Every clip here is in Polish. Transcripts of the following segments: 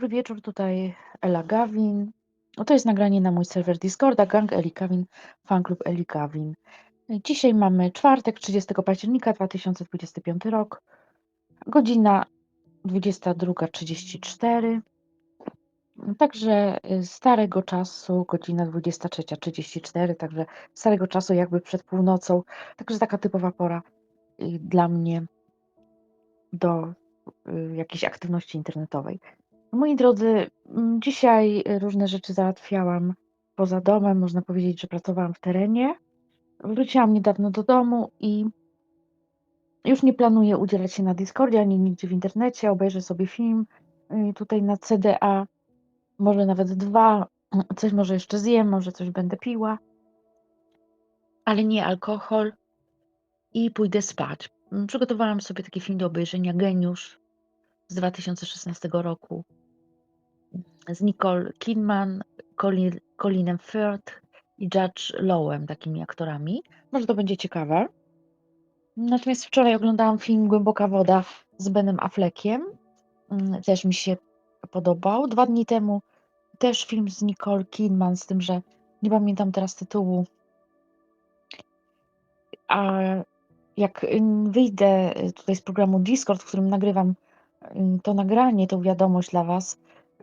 dobry wieczór, tutaj Ela Gawin. No to jest nagranie na mój serwer Discorda, Gang Eli Gawin, fanklub Eli Gawin. Dzisiaj mamy czwartek, 30 października 2025 rok, godzina 22.34. Także y, starego czasu, godzina 23.34, także starego czasu jakby przed północą. Także taka typowa pora y, dla mnie do y, jakiejś aktywności internetowej. Moi drodzy, mm, dzisiaj różne rzeczy załatwiałam poza domem. Można powiedzieć, że pracowałam w terenie. Wróciłam niedawno do domu i już nie planuję udzielać się na Discordzie ani nigdzie w internecie. Obejrzę sobie film y, tutaj na CDA, może nawet dwa. Coś może jeszcze zjem, może coś będę piła, ale nie alkohol i pójdę spać. Przygotowałam sobie taki film do obejrzenia Geniusz z 2016 roku z Nicole Kidman, Colin, Colinem Firth i Judge Lowem, takimi aktorami. Może to będzie ciekawe. Natomiast wczoraj oglądałam film Głęboka woda z Benem Affleckiem. Mm, Też mi się podobał. Dwa dni temu też film z Nicole Kidman, z tym, że nie pamiętam teraz tytułu. A jak ym, wyjdę tutaj z programu Discord, w którym nagrywam ym, to nagranie, tą wiadomość dla Was,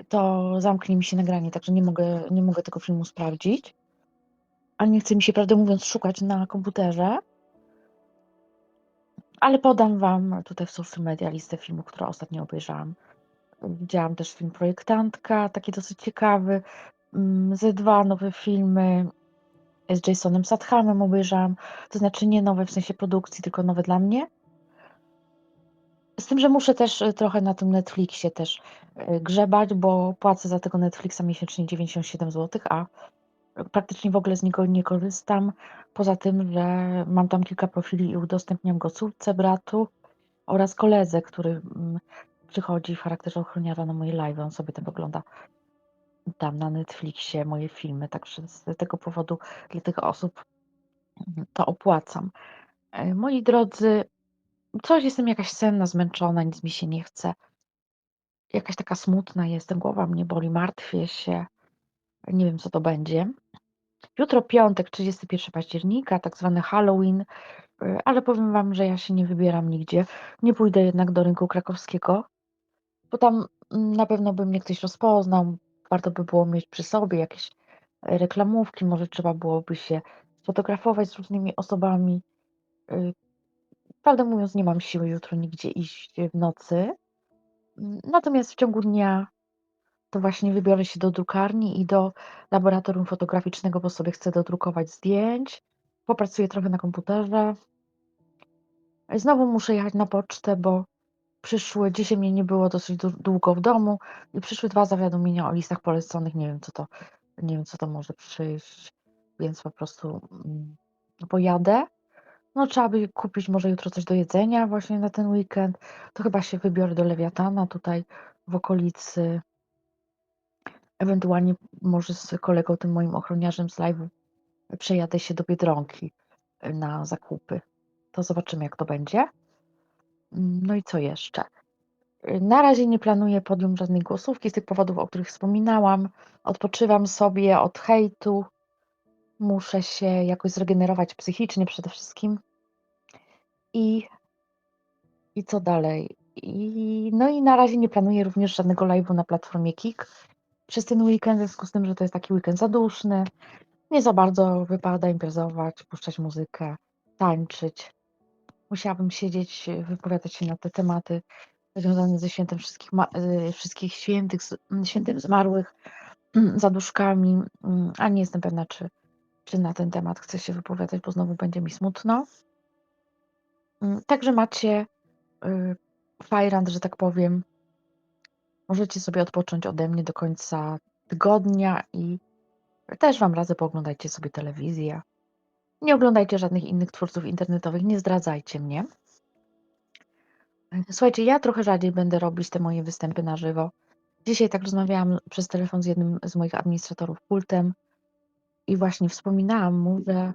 to zamknie mi się nagranie, także nie mogę, nie mogę tego filmu sprawdzić. A nie chce mi się, prawdę mówiąc, szukać na komputerze. Ale podam Wam tutaj w social media listę filmów, które ostatnio obejrzałam. Widziałam też film Projektantka, taki dosyć ciekawy. Mm, Ze dwa nowe filmy z Jasonem Stathamem obejrzałam. To znaczy nie nowe w sensie produkcji, tylko nowe dla mnie. Z tym, że muszę też y, trochę na tym Netflixie też y, grzebać, bo płacę za tego Netflixa miesięcznie 97 zł, a praktycznie w ogóle z niego nie korzystam. Poza tym, że mam tam kilka profili i udostępniam go córce, bratu oraz koledze, który mm, przychodzi w charakterze ochroniarza na moje live. On sobie tam ogląda tam na Netflixie moje filmy, także z tego powodu dla tych osób mm, to opłacam. E, Moi drodzy, coś jestem jakaś senna, zmęczona, nic mi się nie chce. Jakaś taka smutna jestem, głowa mnie boli, martwię się. Nie wiem, co to będzie. Jutro piątek, 31 października, tak zwany Halloween, y, ale powiem Wam, że ja się nie wybieram nigdzie. Nie pójdę jednak do rynku krakowskiego, bo tam mm, na pewno by mnie ktoś rozpoznał. Warto by było mieć przy sobie jakieś reklamówki, może trzeba byłoby się sfotografować z różnymi osobami. Y, Prawdę mówiąc, nie mam siły jutro nigdzie iść w nocy. Natomiast w ciągu dnia to właśnie wybiorę się do drukarni i do laboratorium fotograficznego, bo sobie chcę dodrukować zdjęć. Popracuję trochę na komputerze. Znowu muszę jechać na pocztę, bo przyszły, dzisiaj mnie nie było dosyć dłu- długo w domu i przyszły dwa zawiadomienia o listach poleconych. Nie wiem, co to, nie wiem, co to może przyjść, więc po prostu mm, pojadę. No trzeba by kupić może jutro coś do jedzenia właśnie na ten weekend. To chyba się wybiorę do Lewiatana tutaj w okolicy Ewentualnie może z kolegą, tym moim ochroniarzem z live'u przejadę się do Biedronki y, na zakupy. To zobaczymy, jak to będzie. Mm, No i co jeszcze? Y, Na razie nie planuję podjąć żadnej głosówki z tych powodów, o których wspominałam. Odpoczywam sobie od hejtu. Muszę się jakoś zregenerować psychicznie przede wszystkim. I, i co dalej? I, no i na razie nie planuję również żadnego live'u na platformie Kik przez ten weekend, w związku z tym, że to jest taki weekend zaduszny. Nie za bardzo wypada imprezować, puszczać muzykę, tańczyć. Musiałabym siedzieć, wypowiadać się na te tematy związane ze świętem wszystkich, y, wszystkich świętych, mm, świętem zmarłych, zaduszkami, mm, a nie jestem pewna, czy, czy na ten temat chcę się wypowiadać, bo znowu będzie mi smutno. Mm, Także macie y, że tak powiem. Możecie sobie odpocząć ode mnie do końca tygodnia i też Wam radzę, pooglądajcie sobie telewizję. Nie oglądajcie żadnych innych twórców internetowych, nie zdradzajcie mnie. Słuchajcie, ja trochę rzadziej będę robić te moje występy na żywo. Dzisiaj tak rozmawiałam przez telefon z jednym z moich administratorów pultem i właśnie wspominałam mu, że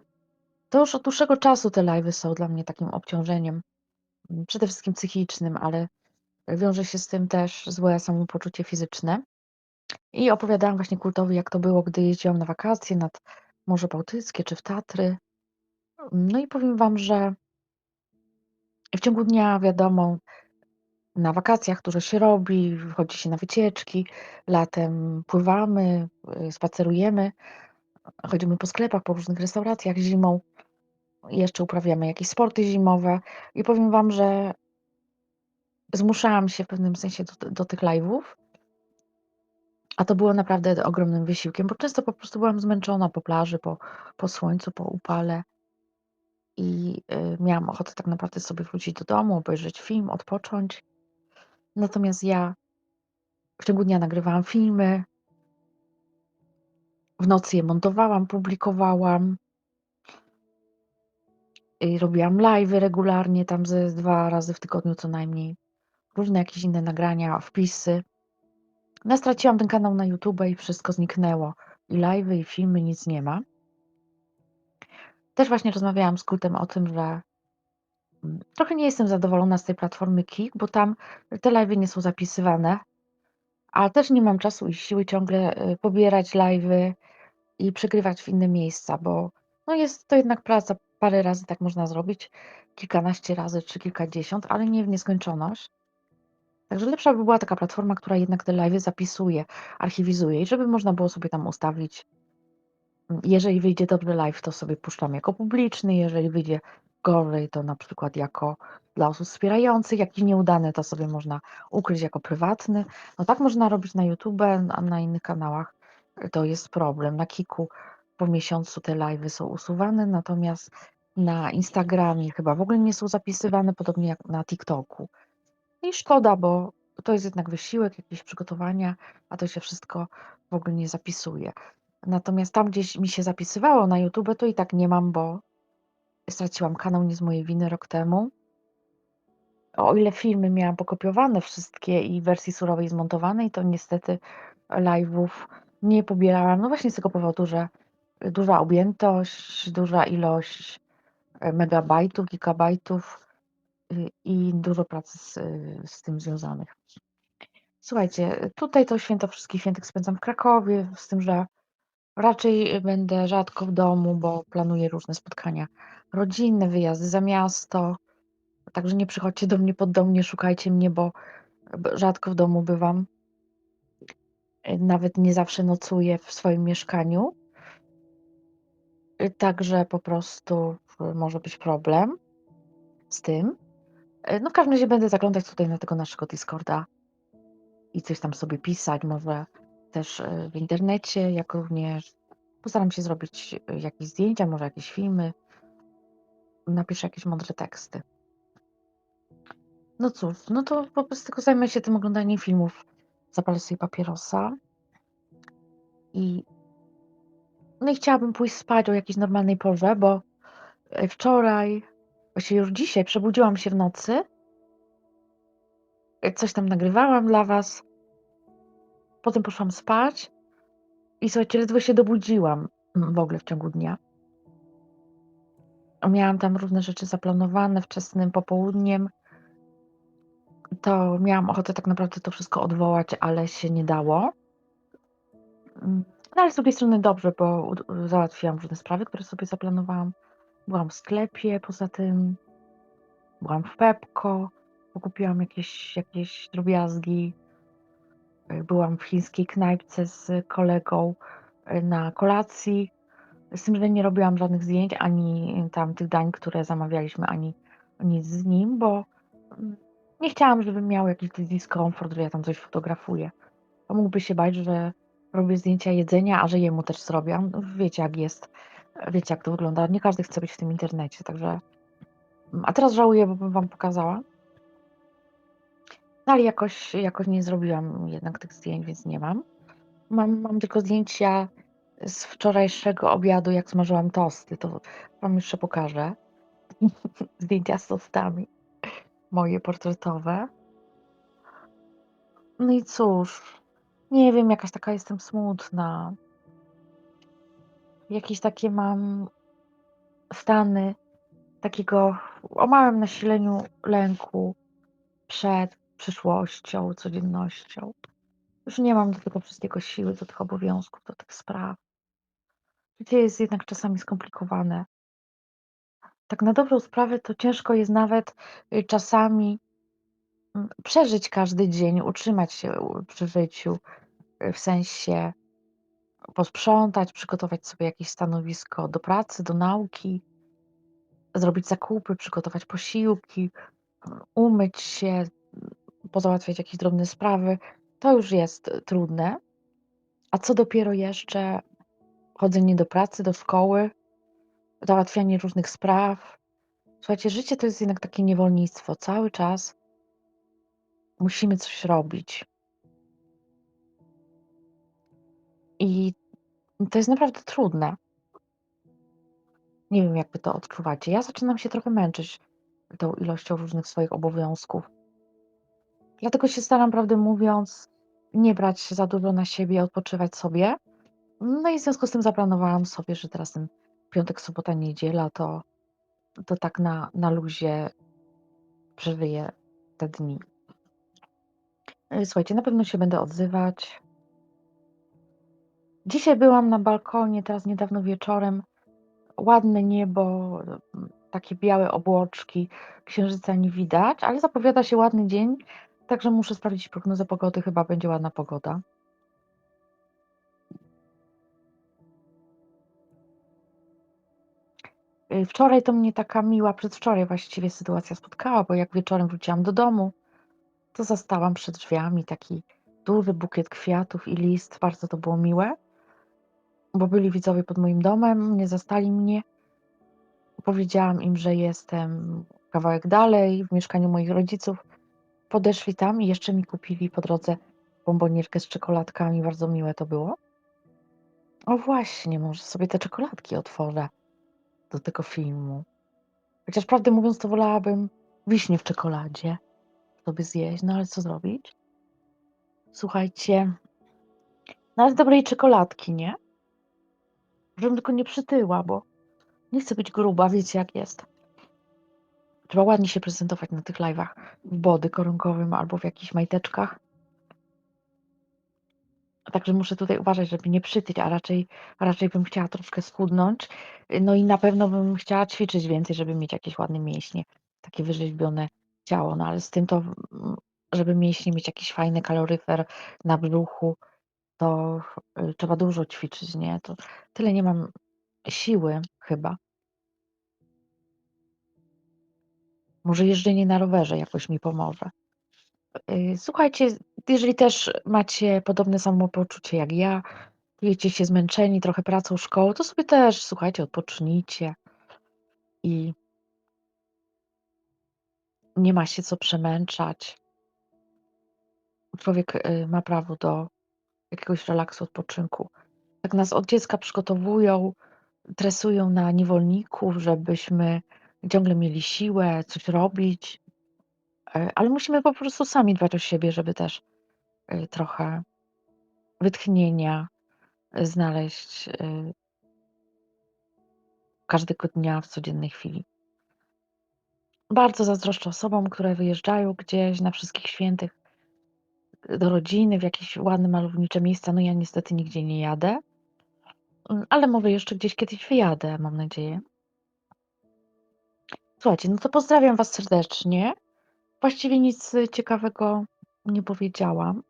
to już od dłuższego czasu te live'y są dla mnie takim obciążeniem, m, przede wszystkim psychicznym, ale wiąże się z tym też złe samopoczucie fizyczne. I opowiadałam właśnie kultowi, jak to było, gdy jeździłam na wakacje nad Morze Bałtyckie czy w Tatry. No i powiem wam, że w ciągu dnia, wiadomo, na wakacjach dużo się robi, chodzi się na wycieczki, latem pływamy, y, spacerujemy, chodzimy po sklepach, po różnych restauracjach zimą, jeszcze uprawiamy jakieś sporty zimowe i powiem wam, że zmuszałam się w pewnym sensie do, do tych live'ów, a to było naprawdę ogromnym wysiłkiem, bo często po prostu byłam zmęczona po plaży, po, po słońcu, po upale. I y, miałam ochotę tak naprawdę sobie wrócić do domu, obejrzeć film, odpocząć. Natomiast ja w ciągu dnia nagrywałam filmy, w nocy je montowałam, publikowałam, i robiłam live'y regularnie, tam ze 2 razy w tygodniu co najmniej. Różne jakieś inne nagrania, wpisy. No, straciłam ten kanał na YouTube i wszystko zniknęło. I live'y, i filmy, nic nie ma. Też właśnie rozmawiałam z Kultem o tym, że mm, trochę nie jestem zadowolona z tej platformy Kik, bo tam te live'y nie są zapisywane, a też nie mam czasu i siły ciągle y, pobierać live'y i przegrywać w inne miejsca, bo no jest to jednak praca. Parę razy tak można zrobić, kilkanaście razy czy kilkadziesiąt, ale nie w nieskończoność. Także lepsza by była taka platforma, która jednak te live'y zapisuje, archiwizuje i żeby można było sobie tam ustawić jeżeli wyjdzie dobry live, to sobie puszczam jako publiczny, jeżeli wyjdzie gorzej, to na przykład jako dla osób wspierających, jakiś nieudany, to sobie można ukryć jako prywatny. No tak można robić na YouTube, a na innych kanałach to jest problem. Na Kiku po miesiącu te live'y są usuwane, natomiast na Instagramie chyba w ogóle nie są zapisywane, podobnie jak na TikToku. I szkoda, bo to jest jednak wysiłek, jakieś przygotowania, a to się wszystko w ogóle nie zapisuje. Natomiast tam gdzieś mi się zapisywało na YouTube, to i tak nie mam, bo straciłam kanał nie z mojej winy rok temu. O ile filmy miałam pokopiowane wszystkie i wersji surowej zmontowanej, to niestety live'ów nie pobierałam. No właśnie z tego powodu, że duża objętość, duża ilość e, megabajtów, gigabajtów y, i dużo pracy z, z tym związanych. Słuchajcie, tutaj to święto wszystkich świętych spędzam w Krakowie, z tym, że raczej będę rzadko w domu, bo planuję różne spotkania rodzinne, wyjazdy za miasto. Także nie przychodźcie do mnie pod dom, nie szukajcie mnie, bo rzadko w domu bywam. Y, Nawet nie zawsze nocuję w swoim mieszkaniu. Y, Także po prostu y, może być problem z tym. Y, No w każdym razie będę zaglądać tutaj na tego naszego Discorda i coś tam sobie pisać, może też w internecie, jak również postaram się zrobić jakieś zdjęcia, może jakieś filmy, napiszę jakieś mądre teksty. No cóż, no to po prostu tylko zajmę się tym oglądaniem filmów. Zapalę sobie papierosa i no i chciałabym pójść spać o jakiejś normalnej porze, bo y, wczoraj, właściwie już dzisiaj przebudziłam się w nocy, y, coś tam nagrywałam dla was, potem poszłam spać i słuchajcie, ledwo się dobudziłam w ogóle w ciągu dnia. Miałam tam różne rzeczy zaplanowane wczesnym popołudniem. To miałam ochotę tak naprawdę to wszystko odwołać, ale się nie dało. No ale z drugiej strony dobrze, bo załatwiłam różne sprawy, które sobie zaplanowałam. Byłam w sklepie, poza tym byłam w Pepko, pokupiłam jakieś, jakieś drobiazgi. Y, Byłam w chińskiej knajpce z kolegą y, na kolacji. Z tym, że nie robiłam żadnych zdjęć, ani tam tych dań, które zamawialiśmy, ani nic z nim, bo mm, nie chciałam, żeby miał jakiś dyskomfort, że ja tam coś fotografuję. On mógłby się bać, że robię zdjęcia jedzenia, a że jemu też zrobię. No, Wiecie, jak jest, wiecie, jak to wygląda. Nie każdy chce być w tym internecie, także. A teraz żałuję, bo bym wam pokazała. No ale jakoś, jakoś nie zrobiłam jednak tych zdjęć, więc nie mam. Mam, mam tylko zdjęcia z wczorajszego obiadu, jak smażyłam tosty. To wam jeszcze pokażę. Zdjęcia z tostami, moje portretowe. No i cóż, nie wiem, jakaś taka jestem smutna. Jakieś takie mam stany takiego o małym nasileniu lęku przed przyszłością, codziennością. Już nie mam do tego wszystkiego siły, do tych obowiązków, do tych spraw. Życie jest jednak czasami skomplikowane. Tak na dobrą sprawę to ciężko jest nawet, y, czasami mm, przeżyć każdy dzień, utrzymać się przy życiu, w sensie posprzątać, przygotować sobie jakieś stanowisko do pracy, do nauki, zrobić zakupy, przygotować posiłki, umyć się, pozałatwiać jakieś drobne sprawy. To już jest y, trudne. A co dopiero jeszcze chodzenie do pracy, do szkoły, załatwianie różnych spraw. Słuchajcie, życie to jest jednak takie niewolnictwo. Cały czas musimy coś robić. I to jest naprawdę trudne. Nie wiem, jak wy to odczuwacie. Ja zaczynam się trochę męczyć tą ilością różnych swoich obowiązków. Dlatego się staram, prawdę mówiąc, nie brać za dużo na siebie, odpoczywać sobie. No i w związku z tym zaplanowałam sobie, że teraz ten piątek, sobota, niedziela to, to tak na, na luzie przeżyję te dni. Słuchajcie, na pewno się będę odzywać. Dzisiaj byłam na balkonie, teraz niedawno wieczorem. Ładne niebo, takie białe obłoczki, księżyca nie widać, ale zapowiada się ładny dzień, także muszę sprawdzić prognozę pogody, chyba będzie ładna pogoda. Y, Wczoraj to mnie taka miła, przedwczoraj właściwie sytuacja spotkała, bo jak wieczorem wróciłam do domu, to zastałam przed drzwiami taki duży bukiet kwiatów i list. Bardzo to było miłe, bo byli widzowie pod moim domem, nie zastali mnie. Powiedziałam im, że jestem kawałek dalej, w mieszkaniu moich rodziców. Podeszli tam i jeszcze mi kupili po drodze bombonierkę z czekoladkami. Bardzo miłe to było. O właśnie, może sobie te czekoladki otworzę do tego filmu. Chociaż prawdę mówiąc, to wolałabym wiśnie w czekoladzie sobie zjeść, no ale co zrobić? Słuchajcie, nawet dobrej czekoladki, nie? Żebym tylko nie przytyła, bo nie chcę być gruba, wiecie jak jest. Trzeba ładnie się prezentować na tych live'ach w body koronkowym albo w jakichś majteczkach. Także muszę tutaj uważać, żeby nie przytyć, a raczej, raczej bym chciała troszkę schudnąć. No i na pewno bym chciała ćwiczyć więcej, żeby mieć jakieś ładne mięśnie, takie wyrzeźbione ciało. No ale z tym to, żeby mięśnie mieć jakiś fajny kaloryfer na brzuchu, to y, trzeba dużo ćwiczyć, nie? To tyle nie mam siły chyba. Może jeżdżenie na rowerze jakoś mi pomoże. Y, Słuchajcie, jeżeli też macie podobne samopoczucie jak ja, czujecie się zmęczeni trochę pracą, szkołą, to sobie też, słuchajcie, odpocznijcie i nie ma się co przemęczać. Człowiek y, ma prawo do jakiegoś relaksu, odpoczynku. Tak nas od dziecka przygotowują, tresują na niewolników, żebyśmy ciągle mieli siłę, coś robić, y, ale musimy po prostu sami dbać o siebie, żeby też y, trochę wytchnienia znaleźć y, każdego dnia w codziennej chwili. Bardzo zazdroszczę osobom, które wyjeżdżają gdzieś na wszystkich świętych do rodziny, w jakieś ładne, malownicze miejsca. No ja niestety nigdzie nie jadę, mm, ale może jeszcze gdzieś kiedyś wyjadę, mam nadzieję. Słuchajcie, no to pozdrawiam Was serdecznie. Właściwie nic ciekawego nie powiedziałam.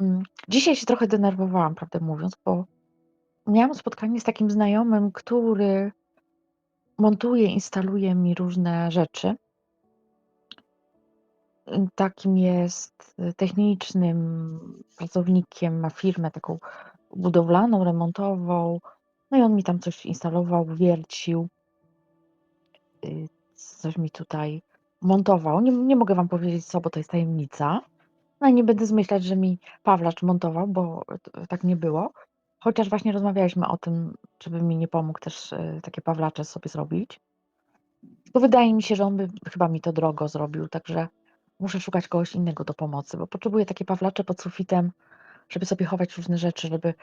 Mm, Dzisiaj się trochę denerwowałam, prawdę mówiąc, bo miałam spotkanie z takim znajomym, który montuje, instaluje mi różne rzeczy. Y, Takim jest y, technicznym pracownikiem, ma firmę taką budowlaną, remontową. No i on mi tam coś instalował, wiercił, y, coś mi tutaj montował. Nie, nie mogę wam powiedzieć co, bo to jest tajemnica. No i nie będę zmyślać, że mi Pawlacz montował, bo tak nie było. Chociaż właśnie rozmawialiśmy o tym, czy by mi nie pomógł też y, takie Pawlacze sobie zrobić. Bo wydaje mi się, że on by chyba mi to drogo zrobił, także muszę szukać kogoś innego do pomocy, bo potrzebuję takie Pawlacze pod sufitem, żeby sobie chować różne rzeczy, żeby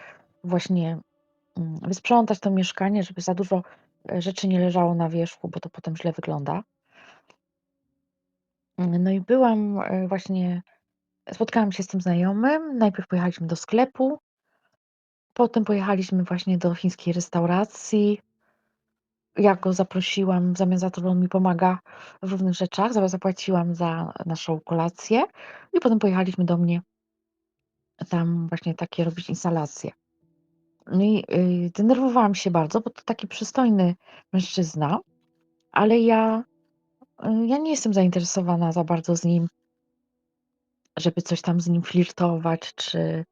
właśnie mm, wysprzątać to mieszkanie, żeby za dużo e, rzeczy nie leżało na wierzchu, bo to potem źle wygląda. No i byłam, e, właśnie spotkałam się z tym znajomym, najpierw pojechaliśmy do sklepu potem pojechaliśmy właśnie do chińskiej restauracji. Ja go zaprosiłam w zamian za to, że on mi pomaga w różnych rzeczach, za zapłaciłam za naszą kolację i potem pojechaliśmy do mnie tam właśnie takie robić instalacje. No i, yy, denerwowałam się bardzo, bo to taki przystojny mężczyzna, ale ja, yy, ja nie jestem zainteresowana za bardzo z nim żeby coś tam z nim flirtować, czy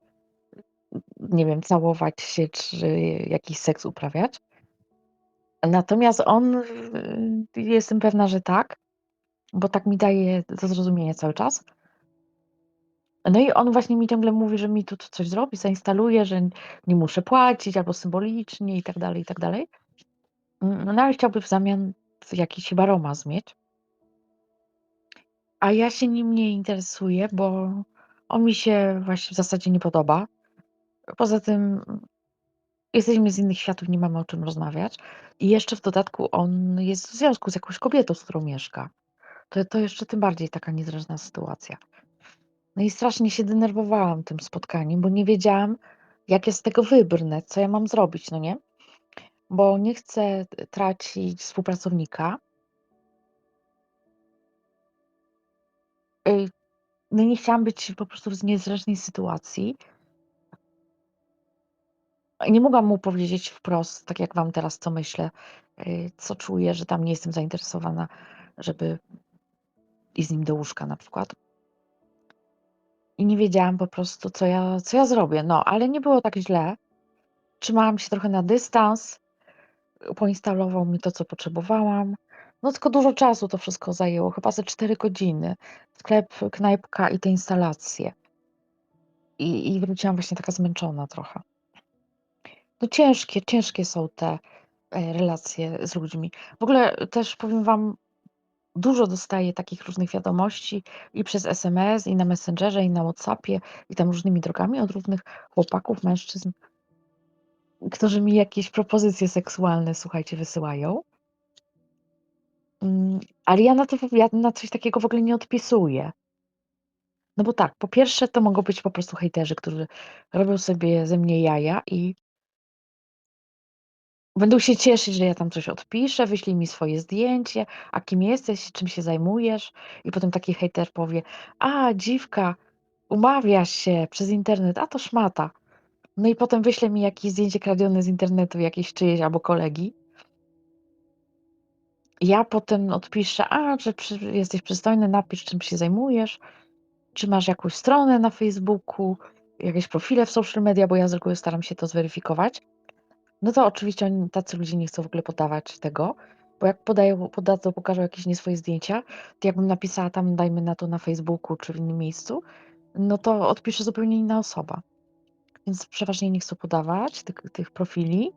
nie wiem, całować się, czy jakiś seks uprawiać. Natomiast on, y, jestem pewna, że tak, bo tak mi daje do zrozumienia cały czas. No i on właśnie mi ciągle mówi, że mi tu coś zrobi, zainstaluje, że nie muszę płacić albo symbolicznie i tak dalej, i tak dalej. Mm, no ale chciałby w zamian jakiś chyba romans mieć. A ja się nim nie interesuję, bo on mi się właśnie w zasadzie nie podoba. Poza tym jesteśmy z innych światów, nie mamy o czym rozmawiać. I jeszcze w dodatku on jest w związku z jakąś kobietą, z którą mieszka. To to jeszcze tym bardziej taka niezręczna sytuacja. No i strasznie się denerwowałam tym spotkaniem, bo nie wiedziałam, jak ja z tego wybrnę, co ja mam zrobić, no nie? Bo nie chcę tracić współpracownika. Y, no nie chciałam być po prostu w niezręcznej sytuacji. Nie mogłam mu powiedzieć wprost, tak jak wam teraz co myślę, y, co czuję, że tam nie jestem zainteresowana, żeby iść z nim do łóżka na przykład. I nie wiedziałam po prostu, co ja co ja zrobię. No, ale nie było tak źle. Trzymałam się trochę na dystans. Poinstalował mi to, co potrzebowałam. No tylko dużo czasu to wszystko zajęło, chyba ze 4 godziny. Sklep, knajpka i te instalacje. I i wróciłam właśnie taka zmęczona trochę. No ciężkie, ciężkie są te, e, relacje z ludźmi. W ogóle też powiem wam, dużo dostaję takich różnych wiadomości i przez SMS, i na Messengerze, i na WhatsAppie, i tam różnymi drogami od różnych chłopaków, mężczyzn którzy mi jakieś propozycje seksualne, słuchajcie, wysyłają. Mm, ale ja na to ja na coś takiego w ogóle nie odpisuję. No bo tak, po pierwsze to mogą być po prostu hejterzy, którzy robią sobie ze mnie jaja i będą się cieszyć, że ja tam coś odpiszę, wyślij mi swoje zdjęcie, a kim jesteś, czym się zajmujesz i potem taki hejter powie: „A, dziwka, umawia się przez internet, a to szmata”. No i potem wyśle mi jakieś zdjęcie kradzione z internetu jakieś czyjeś albo kolegi. Ja potem odpiszę: „A, że przy jesteś przystojny, napisz czym się zajmujesz, czy masz jakąś stronę na Facebooku, jakieś profile w social media”, bo ja z reguły staram się to zweryfikować. No to oczywiście oni tacy ludzie nie chcą w ogóle podawać tego, bo jak podają podadzą, pokażą jakieś nie swoje zdjęcia, to jakbym napisała tam, dajmy na to na Facebooku czy w innym miejscu, no to odpisze zupełnie inna osoba. Więc przeważnie nie chcą podawać tych tych profili.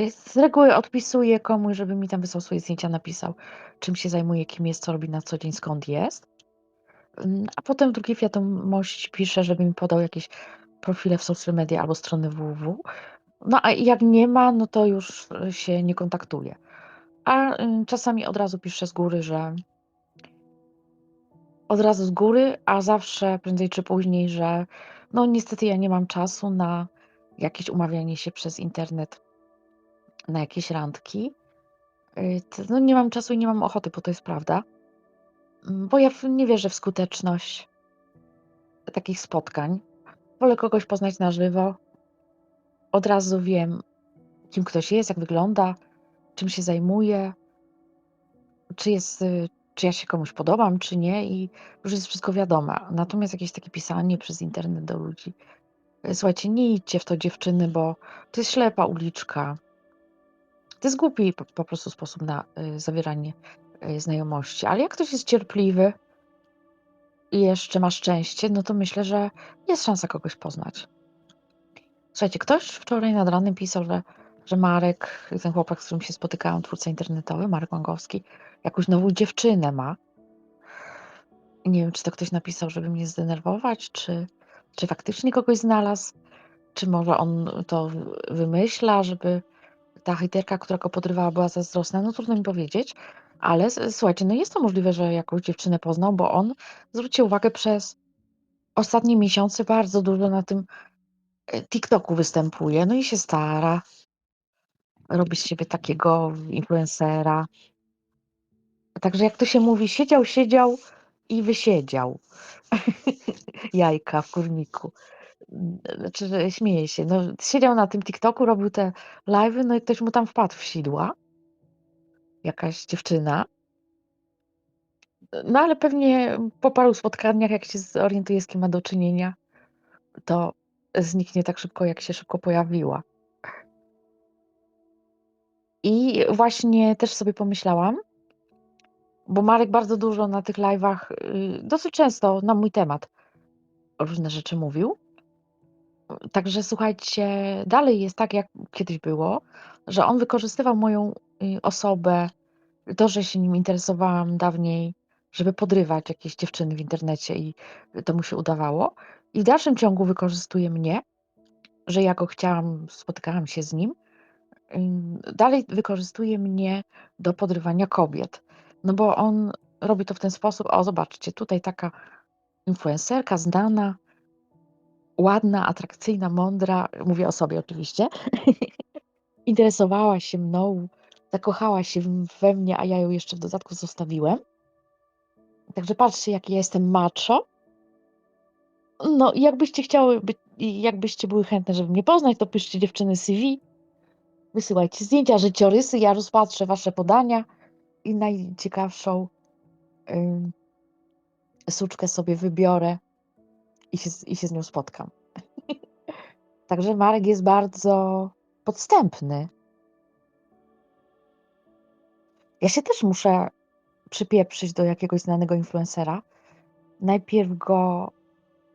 Y, z reguły odpisuję komuś, żeby mi tam wysłał swoje zdjęcia, napisał, czym się zajmuje, kim jest, co robi na co dzień, skąd jest. Ym, a potem w drugiej wiadomości piszę, żeby mi podał jakieś profile w social media albo strony www. No a jak nie ma, no to już y, się nie kontaktuję. A, y, czasami od razu piszę z góry, że od razu z góry, a zawsze prędzej czy później, że no niestety ja nie mam czasu na jakieś umawianie się przez internet na jakieś randki. Y, no nie mam czasu i nie mam ochoty, bo to jest prawda. Mm, bo ja nie wierzę w skuteczność takich spotkań. Wolę kogoś poznać na żywo. Od razu wiem, kim ktoś jest, jak wygląda, czym się zajmuje. Czy jest y, czy ja się komuś podobam, czy nie i już jest wszystko wiadome. Natomiast jakieś takie pisanie przez internet do ludzi y, słuchajcie, nie idźcie w to dziewczyny, bo to jest ślepa uliczka. To jest głupi po po prostu sposób na, y, zawieranie, y, znajomości, ale jak ktoś jest cierpliwy i jeszcze ma szczęście, no to myślę, że jest szansa kogoś poznać. Słuchajcie, ktoś wczoraj nad ranem pisał, że że Marek, ten chłopak, z którym się spotykałam, twórca internetowy, Marek Łągowski, jakąś nową dziewczynę ma. Nie wiem, czy to ktoś napisał, żeby mnie zdenerwować, czy czy faktycznie kogoś znalazł, czy może on to wymyśla, żeby ta hejterka, która go podrywała, była zazdrosna, no trudno mi powiedzieć, ale słuchajcie, no jest to możliwe, że jakąś dziewczynę poznał, bo on, zwróćcie uwagę, przez ostatnie miesiące bardzo dużo na tym, y, TikToku występuje, no i się stara. Robi z siebie takiego influencera. Także jak to się mówi, siedział, siedział i wysiedział. Jajka w kurniku. Znaczy, że śmieję się, no siedział na tym TikToku, robił te live'y, no i ktoś mu tam wpadł w sidła. Jakaś dziewczyna. No ale pewnie po paru spotkaniach, jak się zorientuje, z kim ma do czynienia, to zniknie tak szybko, jak się szybko pojawiła. I właśnie też sobie pomyślałam bo Marek bardzo dużo na tych live'ach, y, dosyć często na mój temat różne rzeczy mówił. Także słuchajcie, dalej jest tak, jak kiedyś było, że on wykorzystywał moją, y, osobę, to, że się nim interesowałam dawniej, żeby podrywać jakieś dziewczyny w internecie i to mu się udawało. I w dalszym ciągu wykorzystuje mnie, że ja go chciałam, spotykałam się z nim. Dalej wykorzystuje mnie do podrywania kobiet. No bo on robi to w ten sposób: "O zobaczcie, tutaj taka influencerka znana" "ładna, atrakcyjna, mądra", mówię o sobie oczywiście, "interesowała się mną, zakochała się we mnie, a ja ją jeszcze w dodatku zostawiłem. Także patrzcie, jaki ja jestem macho". No jakbyście chciały być jakbyście były chętne, żeby mnie poznać, to piszcie dziewczyny CV. Wysyłajcie zdjęcia, życiorysy, ja rozpatrzę wasze podania i najciekawszą, ym suczkę sobie wybiorę i się i się z nią spotkam. Także Marek jest bardzo podstępny. Ja się też muszę przypieprzyć do jakiegoś znanego influencera. Najpierw go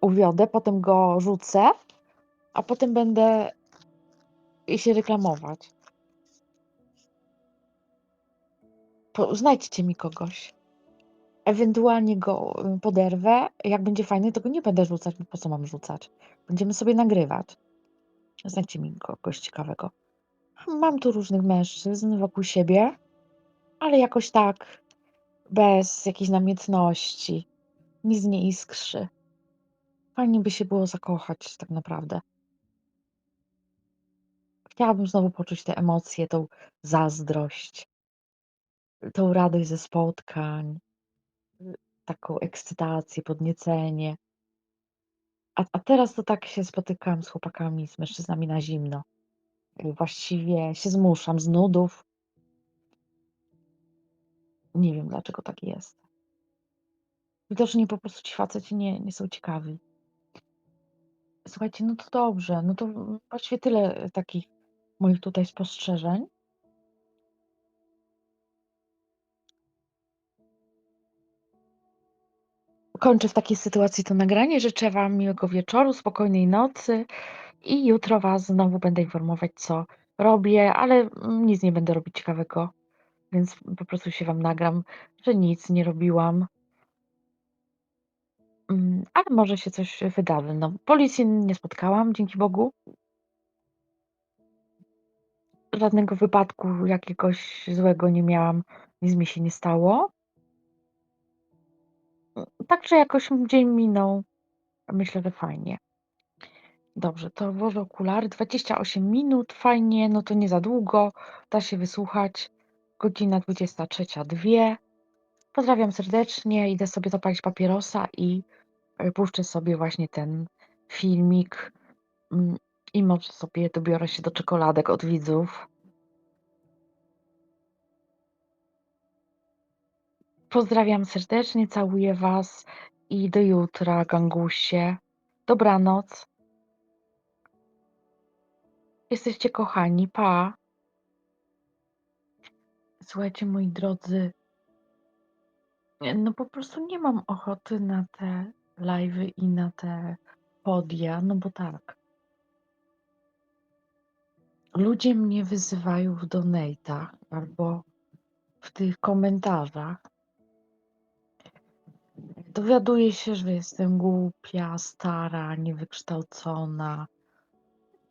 uwiodę, potem go rzucę, a potem będę i się reklamować. Znajdźcie mi kogoś. Ewentualnie go, y, poderwę, jak będzie fajny, to go nie będę rzucać, bo po co mam rzucać? Będziemy sobie nagrywać. Znajdźcie mi kogoś ciekawego. Mam tu różnych mężczyzn wokół siebie, ale jakoś tak bez jakiejś namiętności, nic nie iskrzy. Fajnie by się było zakochać tak naprawdę. Chciałabym znowu poczuć te emocje, tą zazdrość. Tą radość ze spotkań, taką ekscytację, podniecenie. A a teraz to tak się spotykam z chłopakami, z mężczyznami na zimno. Właściwie się zmuszam z nudów. Nie wiem, dlaczego tak jest. Widocznie po prostu ci faceci nie nie są ciekawi. Słuchajcie, no to dobrze, no to właściwie tyle takich moich tutaj spostrzeżeń. Kończę w takiej sytuacji to nagranie. Życzę wam miłego wieczoru, spokojnej nocy i jutro was znowu będę informować, co robię, ale, mm, nic nie będę robić ciekawego, więc po prostu się wam nagram, że nic nie robiłam. Hm, ale może się coś wydarzy. No, policji nie spotkałam, dzięki Bogu. Żadnego wypadku jakiegoś złego nie miałam, nic mi się nie stało. Hm, także jakoś dzień minął, myślę, że fajnie. Dobrze, to włożę okulary. 28 minut, fajnie, no to nie za długo, da się wysłuchać. Godzina 23:02. Pozdrawiam serdecznie, idę sobie zapalić papierosa i, y, puszczę sobie właśnie ten filmik, mm, i może sobie dobiorę się do czekoladek od widzów. Pozdrawiam serdecznie, całuję was i do jutra, gangusie. Dobranoc. Jesteście kochani, pa. Słuchajcie, moi drodzy no po prostu nie mam ochoty na te live'y i na te podia, no bo tak. Ludzie mnie wyzywają w donatach albo w tych komentarzach. Dowiaduję się, że jestem głupia, stara, niewykształcona.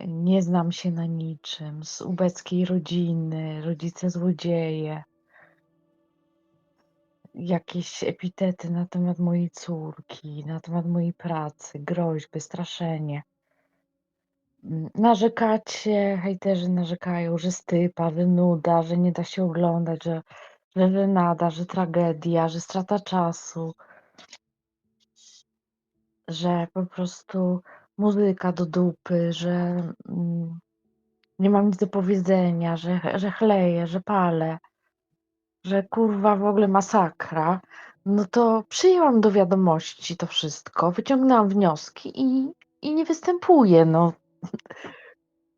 Nie znam się na niczym, z ubeckiej rodziny, rodzice złodzieje. Jakieś epitety na temat mojej córki, na temat mojej pracy, groźby, straszenie. Mm, narzekacie, hejterzy narzekają, że stypa, że że nie da się oglądać, że że żenada, że tragedia, że strata czasu. Że po prostu muzyka do dupy, że, mm, nie mam nic do powiedzenia, że że chleję, że palę. Że kurwa w ogóle masakra. No to przyjęłam do wiadomości to wszystko, wyciągnęłam wnioski i i nie występuję, no.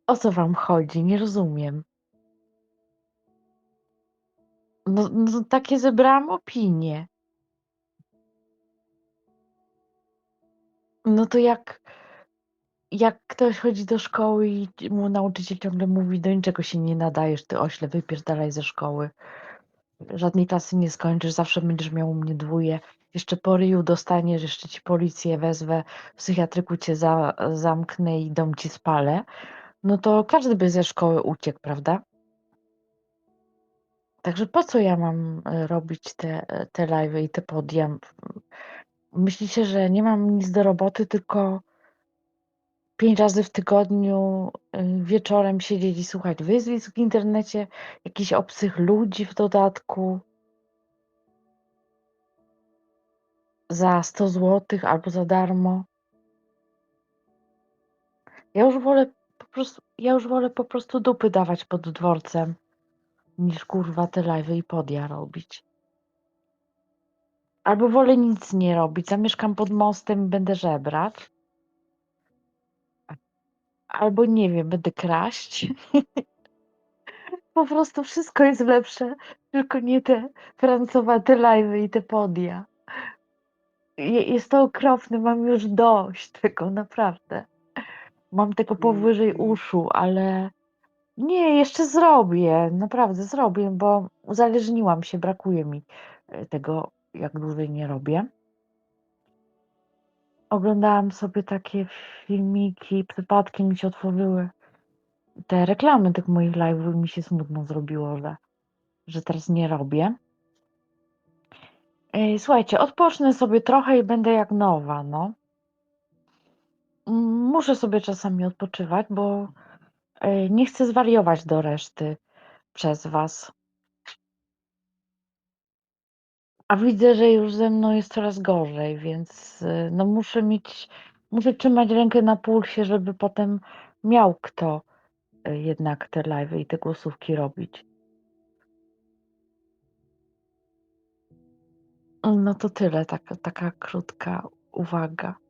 O co wam chodzi? Nie rozumiem. No no takie zebrałam opinie. No to jak jak ktoś chodzi do szkoły i mu nauczyciel ciągle mówi: "Do niczego się nie nadajesz, ty ośle, wypierdalaj ze szkoły. Żadnej klasy nie skończysz, zawsze będziesz miał u mnie dwóje, jeszcze po ryju dostaniesz, jeszcze ci policję wezwę, w psychiatryku cię za zamknę i dom ci spalę", no to każdy by ze szkoły uciekł, prawda? Także po co ja mam, e, robić te e, te i te podia? Myślicie, że nie mam nic do roboty, tylko 5 razy w tygodniu, y, wieczorem siedzieć i słuchać wyzwisk w internecie, jakichś obcych ludzi w dodatku za 100 złotych albo za darmo. Ja już wolę po prostu ja już wolę po prostu dupy dawać pod dworcem, niż kurwa te live'y i podia robić. Albo wolę nic nie robić, zamieszkam pod mostem i będę żebrać. Albo nie wiem, będę kraść. Po prostu wszystko jest lepsze, tylko nie te francowate live'y i te podia. Je jest to okropne, mam już dość tego, naprawdę. Mam tego powyżej uszu, ale nie, jeszcze zrobię, naprawdę zrobię, bo uzależniłam się, brakuje mi, e, tego, jak dłużej nie robię. Oglądałam sobie takie filmiki, przypadkiem mi się otworzyły te reklamy tych moich live'ów i mi się smutno zrobiło, że że teraz nie robię. Ej, słuchajcie, odpocznę sobie trochę i będę jak nowa, no. Mm, muszę sobie czasami odpoczywać, bo, e, nie chcę zwariować do reszty przez was. A widzę, że już ze mną jest coraz gorzej, więc, y, no muszę mieć muszę trzymać rękę na pulsie, żeby potem miał kto, y, jednak te live'y i te głosówki robić. No to tyle, taka krótka uwaga.